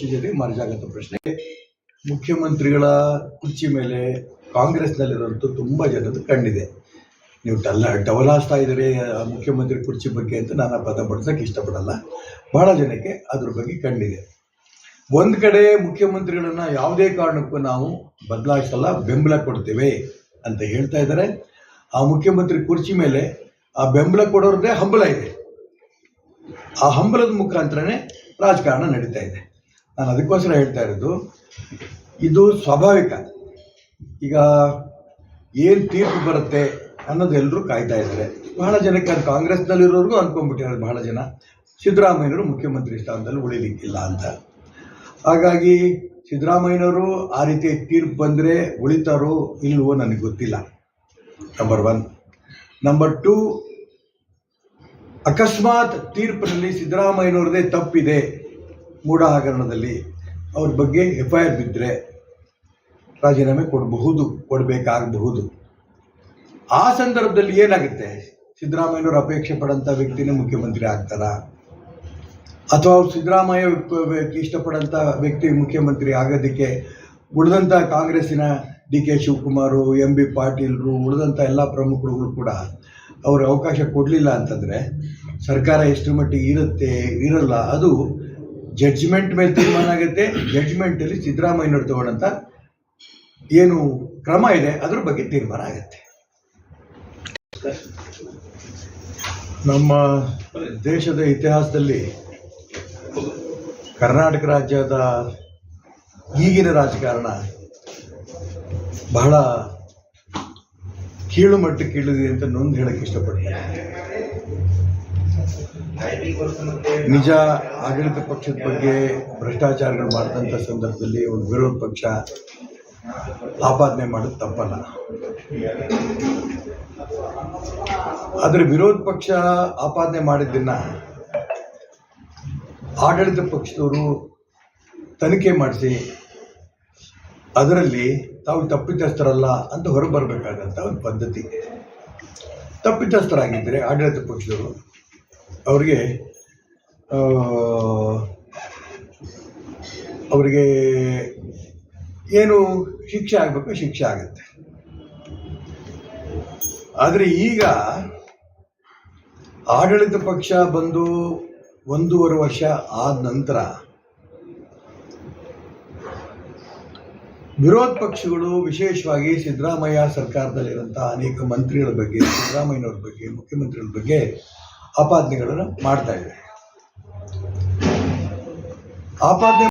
ಪಕ್ಷ ಜೊತೆ ಮರ್ಜ್ ಆಗಂತ ಪ್ರಶ್ನೆ. ಮುಖ್ಯಮಂತ್ರಿಗಳ ಕುರ್ಚಿ ಮೇಲೆ ಕಾಂಗ್ರೆಸ್ನಲ್ಲಿರೋಂಥ ತುಂಬ ಜನದ್ದು ಕಂಡಿದೆ ನೀವು ಟಲ್ಲ ಡವಲಾಸ್ತಾ ಇದ್ದೀರಿ, ಆ, ಮುಖ್ಯಮಂತ್ರಿ ಕುರ್ಚಿ ಬಗ್ಗೆ ಅಂತ ನಾನು ಪದ ಇಷ್ಟಪಡಲ್ಲ. ಬಹಳ ಜನಕ್ಕೆ ಅದ್ರ ಬಗ್ಗೆ ಕಂಡಿದೆ ಒಂದು ಕಡೆ ಮುಖ್ಯಮಂತ್ರಿಗಳನ್ನ ಯಾವುದೇ ಕಾರಣಕ್ಕೂ ನಾವು ಬದಲಾಯಿಸಲ್ಲ, ಬೆಂಬಲ ಕೊಡ್ತೇವೆ ಅಂತ ಹೇಳ್ತಾ ಇದ್ದಾರೆ. ಆ ಮುಖ್ಯಮಂತ್ರಿ ಕುರ್ಚಿ ಮೇಲೆ ಆ ಬೆಂಬಲ ಕೊಡೋರದ್ದೇ ಹಂಬಲ ಇದೆ. ಆ ಹಂಬಲದ ಮುಖಾಂತರನೇ ರಾಜಕಾರಣ ನಡೀತಾ ಇದೆ. ನಾನು ಅದಕ್ಕೋಸ್ಕರ ಹೇಳ್ತಾ ಇರೋದು, ಇದು ಸ್ವಾಭಾವಿಕ. ಈಗ ಏನು ತೀರ್ಪು ಬರುತ್ತೆ ಅನ್ನೋದು ಎಲ್ಲರೂ ಕಾಯ್ತಾ ಇದ್ದಾರೆ. ಬಹಳ ಜನಕ್ಕೆ ಅದು ಕಾಂಗ್ರೆಸ್ನಲ್ಲಿರೋರ್ಗೂ ಅಂದ್ಕೊಂಡ್ಬಿಟ್ಟಿದ್ದಾರೆ ಬಹಳ ಜನ. ಸಿದ್ದರಾಮಯ್ಯನವರು ಮುಖ್ಯಮಂತ್ರಿ ಸ್ಥಾನದಲ್ಲಿ ಉಳಿಲಿಕ್ಕಿಲ್ಲ ಅಂತ. ಹಾಗಾಗಿ ಸಿದ್ದರಾಮಯ್ಯನವರು ಆ ರೀತಿ ತೀರ್ಪು ಬಂದರೆ ಉಳಿತಾರೋ ಇಲ್ಲವೋ ನನಗೆ ಗೊತ್ತಿಲ್ಲ. ನಂಬರ್ ಒನ್ ನಂಬರ್ ಟೂ ಅಕಸ್ಮಾತ್ ತೀರ್ಪಿನಲ್ಲಿ ಸಿದ್ದರಾಮಯ್ಯನವ್ರದೇ ತಪ್ಪಿದೆ. ಮೂಢ ಹಗರಣದಲ್ಲಿ ಅವ್ರ ಬಗ್ಗೆ ಎಫ್ ಐ ಆರ್ ಬಿದ್ದರೆ ರಾಜೀನಾಮೆ ಕೊಡಬಹುದು, ಕೊಡಬೇಕಾಗಬಹುದು. ಆ ಸಂದರ್ಭದಲ್ಲಿ ಏನಾಗುತ್ತೆ? ಸಿದ್ದರಾಮಯ್ಯನವರು ಅಪೇಕ್ಷೆ ಪಡಂಥ ವ್ಯಕ್ತಿನೇ ಮುಖ್ಯಮಂತ್ರಿ ಆಗ್ತಾರಾ? ಅಥವಾ ಅವ್ರು ಸಿದ್ದರಾಮಯ್ಯ ಇಷ್ಟಪಡಂಥ ವ್ಯಕ್ತಿ ಮುಖ್ಯಮಂತ್ರಿ ಆಗೋದಕ್ಕೆ ಉಳಿದಂಥ ಕಾಂಗ್ರೆಸ್ಸಿನ D K Shivakumar, M B ಪಾಟೀಲ್ರು ಉಳಿದಂಥ ಎಲ್ಲ ಪ್ರಮುಖರುಗಳು ಕೂಡ ಅವ್ರ ಅವಕಾಶ ಕೊಡಲಿಲ್ಲ ಅಂತಂದರೆ ಸರ್ಕಾರ ಎಷ್ಟು ಮಟ್ಟಿಗೆ ಇರುತ್ತೆ, ಇರಲ್ಲ, ಅದು ಜಡ್ಜ್ಮೆಂಟ್ ಮೇಲೆ ತೀರ್ಮಾನ ಆಗುತ್ತೆ. ಜಡ್ಜ್ಮೆಂಟಲ್ಲಿ ಸಿದ್ದರಾಮಯ್ಯನವ್ರು ತಗೊಂಡಂಥ ಏನು ಕ್ರಮ ಇದೆ, ಅದ್ರ ಬಗ್ಗೆ ತೀರ್ಮಾನ ಆಗುತ್ತೆ. ನಮ್ಮ ದೇಶದ ಇತಿಹಾಸದಲ್ಲಿ ಕರ್ನಾಟಕ ರಾಜ್ಯದ ಈಗಿನ ರಾಜಕಾರಣ ಬಹಳ ಕೀಳು ಮಟ್ಟಕ್ಕೆ ಇಳಿದಿದೆ ಅಂತ ನೊಂದು ಹೇಳಕ್ಕೆ ಇಷ್ಟಪಡ್ತೀನಿ. ನಿಜ ಆಡಳಿತ ಪಕ್ಷದ ಬಗ್ಗೆ ಭ್ರಷ್ಟಾಚಾರಗಳು ಮಾಡಿದಂಥ ಸಂದರ್ಭದಲ್ಲಿ ಒಂದು ವಿರೋಧ ಪಕ್ಷ ಆಪಾದನೆ ಮಾಡೋದು ತಪ್ಪಲ್ಲ. ಆದರೆ ವಿರೋಧ ಪಕ್ಷ ಆಪಾದನೆ ಮಾಡಿದ್ದನ್ನು ಆಡಳಿತ ಪಕ್ಷದವರು ತನಿಖೆ ಮಾಡಿಸಿ ಅದರಲ್ಲಿ ತಾವು ತಪ್ಪಿತಸ್ಥರಲ್ಲ ಅಂತ ಹೊರಬರಬೇಕಾದಂಥ ಒಂದು ಪದ್ಧತಿ. ತಪ್ಪಿತಸ್ಥರಾಗಿದ್ದರೆ ಆಡಳಿತ ಪಕ್ಷದವರು ಅವರಿಗೆ ಅವರಿಗೆ ಏನು ಶಿಕ್ಷೆ ಆಗಬೇಕು, ಶಿಕ್ಷೆ ಆಗುತ್ತೆ. ಆದರೆ ಈಗ ಆಡಳಿತ ಪಕ್ಷ ಬಂದು ಒಂದೂವರೆ ವರ್ಷ ಆದ ನಂತರ ವಿರೋಧ ಪಕ್ಷಗಳು ವಿಶೇಷವಾಗಿ ಸಿದ್ದರಾಮಯ್ಯ ಸರ್ಕಾರದಲ್ಲಿರುವಂಥ ಅನೇಕ ಮಂತ್ರಿಗಳ ಬಗ್ಗೆ, ಸಿದ್ದರಾಮಯ್ಯನವ್ರ ಬಗ್ಗೆ, ಮುಖ್ಯಮಂತ್ರಿಗಳ ಬಗ್ಗೆ ಆಪಾದನೆಗಳನ್ನು ಮಾಡ್ತಾ ಇದೆ ಆಪಾದನೆ